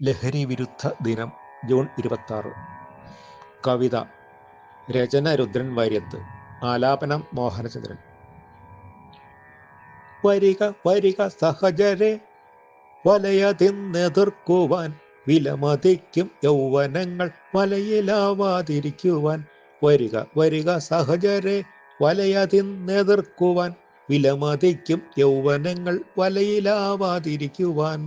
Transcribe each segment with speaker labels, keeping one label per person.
Speaker 1: ലഹരി വിരുദ്ധ ദിനം ജൂൺ ഇരുപത്തി ആറ് കവിത രചന രുദ്രൻ വാര്യത്ത് ആലാപനം മോഹനചന്ദ്രൻ. വരിക വരിക സഹജരെ വലയതിന്നെതിർക്കുവാൻ വിലമതിക്കും യൗവനങ്ങൾ വലയിലാവാതിരിക്കുവാൻ വരിക വരിക സഹജരെ വലയതിന്നെതിർക്കുവാൻ വിലമതിക്കും യൗവനങ്ങൾ വലയിലാവാതിരിക്കുവാൻ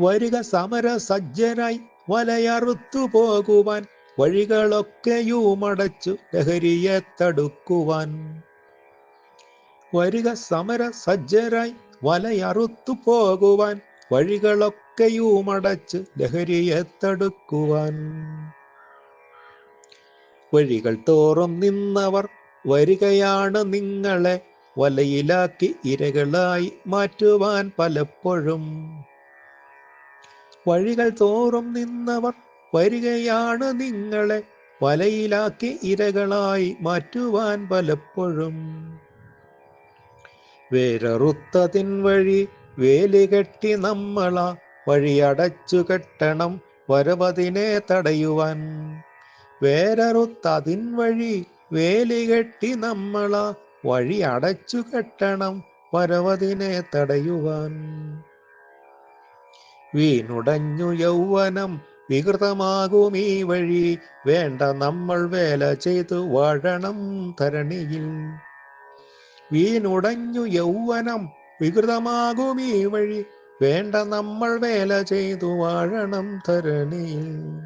Speaker 1: വരിക സമര സജ്ജനായി വലയറുത്തു പോകുവാൻ വഴികളൊക്കെയുമടച്ചു ലഹരിയെ തടുക്കുവാൻ. വരിക സമര സജ്ജരായി വലയറുത്തു പോകുവാൻ വഴികളൊക്കെയുമടച്ച് ലഹരിയെ തടുക്കുവാൻ. വഴികൾ തോറും നിന്നവർ വരികയാണ് നിങ്ങളെ വലയിലാക്കി ഇരകളായി മാറ്റുവാൻ പലപ്പോഴും. വഴികൾ തോറും നിന്നവർ വരികയാണ് നിങ്ങളെ. വലയിലാക്കി ഇരകളായി മാറ്റുവാൻ പലപ്പോഴും. വേരറുത്തതിൻ വഴി വേലി കെട്ടി നമ്മളാ. വഴിയടച്ചു കെട്ടണം വരവതിനെ തടയുവാൻ. വേരറുത്തതിൻ വഴി വേലി കെട്ടി നമ്മളാ. വഴി അടച്ചു കെട്ടണം വരവതിനെ തടയുവാൻ. വീണുടഞ്ഞു യൗവനം വികൃതമാകും ഈ വഴി. വേണ്ട നമ്മൾ വേല ചെയ്തു വാഴണം ധരണിയിൽ. വീണുടഞ്ഞു യൗവനം വികൃതമാകും ഈ വഴി. വേണ്ട നമ്മൾ വേല ചെയ്തു വാഴണം ധരണിയിൽ.